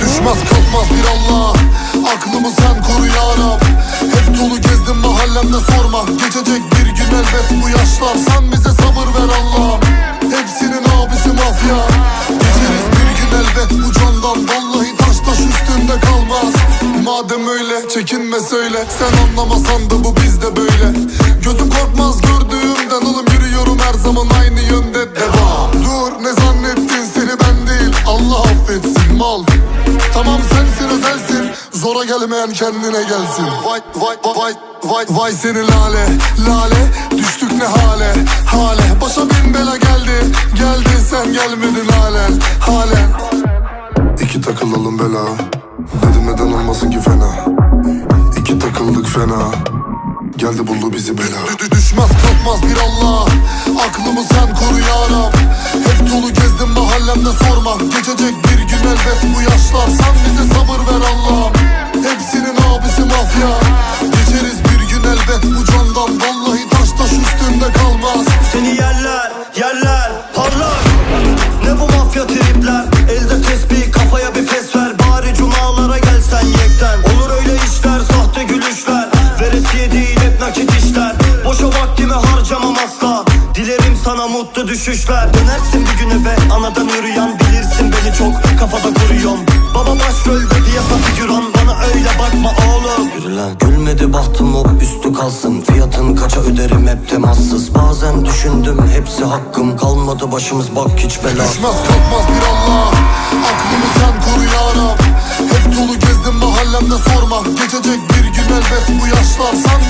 Düşmez kalkmaz bir Allah. Aklımı sen koru ya Rab. Hep dolu gezdim mahallemde sorma. Geçecek bir gün elbet bu yaşlar. Sen bize sabır ver Allah Madem öyle çekinme söyle. Sen anlamasan da bu bizde böyle. Gözüm korkmaz gördüğümden Oğlum yürüyorum her zaman aynı yönde. Devam. Dur ne zannettin? Seni ben değil Allah affetsin mal. Tamam sensin özelsin. Zora gelmeyen kendine gelsin. Vay vay vay vay vay seni lale lale. Düştük ne hale hale. Başa bin bela geldi. Geldi sen gelmedin halen halen. İki takılalım bela fena. Geldi buldu bizi bela. Dü- Düşmez kalkmaz bir Allah. Aklımı sen koru ya Rab. Hep dolu gezdim mahallemde sorma. Geçecek bir gün elbet bu yaşlar. Sen bize sabır ver Allah. Hepsinin abisi mafya. Geçeriz bir gün elbet bu candan Vaktimi harcamam asla. Dilerim sana mutlu düşüşler. Dönersin bir gün eve anadan yürüyen Bilirsin beni çok. Kafada kuruyorum Baba başrolde piyasa figüran Bana öyle bakma oğlum. Yürü lan Gülmedi bahtım hop üstü kalsın. Fiyatın kaça öderim hep temassız. Bazen düşündüm hepsi hakkım. Kalmadı başımız bak hiç bela. Düşmez kalkmaz bir Allah. Aklımı sen koru ya Rab. Hep dolu gezdim mahallemde sorma. Geçecek bir gün elbet bu yaşlar. Sen